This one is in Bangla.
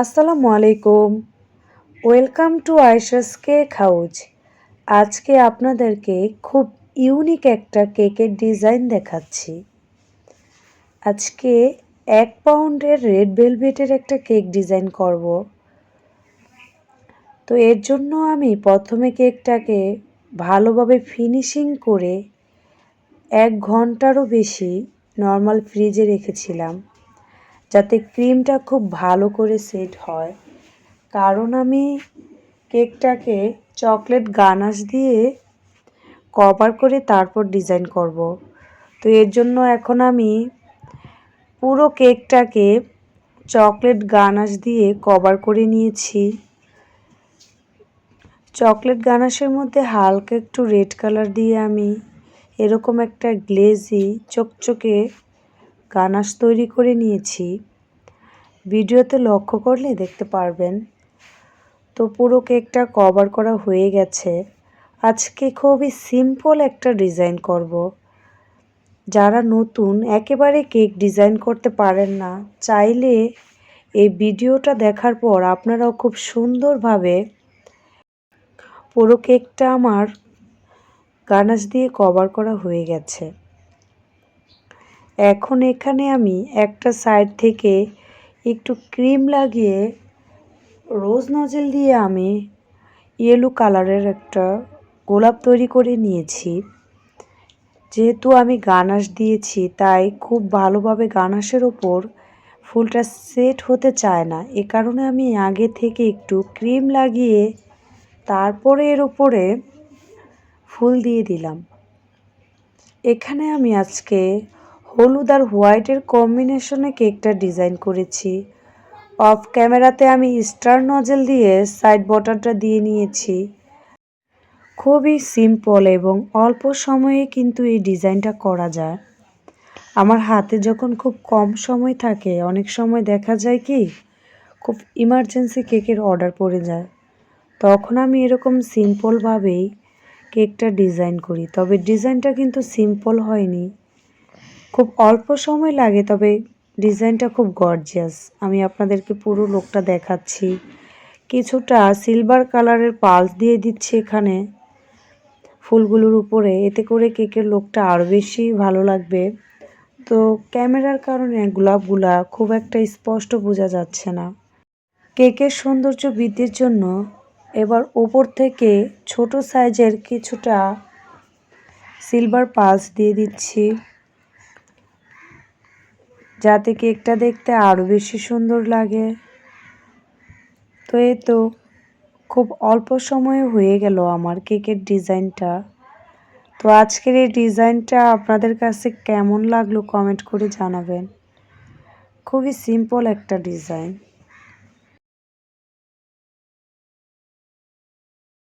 আসসালামু আলাইকুম। Welcome to Ayesha's cake house. আজকে আপনাদেরকে খুব ইউনিক একটা কেকের ডিজাইন দেখাচ্ছি। আজকে এক পাউন্ডের রেড ভেলভেটের একটা কেক ডিজাইন করব। তো এর জন্য আমি প্রথমে কেকটাকে ভালোভাবে ফিনিশিং করে এক ঘন্টারও বেশি নর্মাল ফ্রিজে রেখেছিলাম। যাতে ক্রিমটা খুব ভালো করে সেট হয়। কারণ আমি কেকটাকে চকলেট গানাশ দিয়ে কভার করে তারপর ডিজাইন করব। তো এর জন্য এখন আমি পুরো কেকটাকে চকলেট গানাশ দিয়ে কভার করে নিয়েছি। চকলেট গানাশের মধ্যে হালকা একটু রেড কালার দিয়ে আমি এরকম একটা গ্লেজি, চকচকে গানাশ তৈরি করে নিয়েছি। ভিডিওতে লক্ষ্য করলে দেখতে পারবেন। তো পুরো কেকটা কভার করা হয়ে গেছে। আজকে খুবই সিম্পল একটা ডিজাইন করব। যারা নতুন, একেবারে কেক ডিজাইন করতে পারেন না, চাইলে এই ভিডিওটা দেখার পর আপনারাও খুব সুন্দরভাবে পুরো কেকটা আমার গানাশ দিয়ে কভার করা হয়ে গেছে। এখন এখানে আমি একটা সাইড থেকে একটু ক্রিম লাগিয়ে রোজ নজেল দিয়ে আমি ইয়েলো কালারের একটা গোলাপ তৈরি করে নিয়েছি। যেহেতু আমি গানাশ দিয়েছি, তাই খুব ভালোভাবে গানাশের ওপর ফুলটা সেট হতে চায় না। এ কারণে আমি আগে থেকে একটু ক্রিম লাগিয়ে তারপরে এর ওপরে ফুল দিয়ে দিলাম। এখানে আমি আজকে হলুদ আর হোয়াইটের কম্বিনেশনে কেকটা ডিজাইন করেছি। অফ ক্যামেরাতে আমি স্টার নজেল দিয়ে সাইড বটারটা দিয়ে নিয়েছি। খুবই সিম্পল এবং অল্প সময়ে কিন্তু এই ডিজাইনটা করা যায়। আমার হাতে যখন খুব কম সময় থাকে, অনেক সময় দেখা যায় কি, খুব ইমার্জেন্সি কেকের অর্ডার পড়ে যায়। তখন আমি এরকম সিম্পলভাবেই কেকটা ডিজাইন করি, তবে ডিজাইনটা কিন্তু সিম্পল হয়নি। খুব অল্প সময় লাগে, তবে ডিজাইনটা খুব গর্জিয়াস আমি আপনাদেরকে পুরো লোকটা দেখাচ্ছি। কিছুটা সিলভার কালারের পালস দিয়ে দিচ্ছি এখানে ফুলগুলোর উপরে। এতে করে কেকের লোকটা আরও বেশি ভালো লাগবে। তো ক্যামেরার কারণে গোলাপগুলা খুব একটা স্পষ্ট বোঝা যাচ্ছে না। কেকের সৌন্দর্য বৃদ্ধির জন্য এবার ওপর থেকে ছোট সাইজের কিছুটা সিলভার পালস দিয়ে দিচ্ছি। যাতে কেকটা দেখতে আরও বেশি সুন্দর লাগে। তো এই তো, খুব অল্প সময়ে হয়ে গেল আমার কেকের ডিজাইনটা। তো আজকের এই ডিজাইনটা আপনাদের কাছে কেমন লাগল কমেন্ট করে জানাবেন। খুবই সিম্পল একটা ডিজাইন।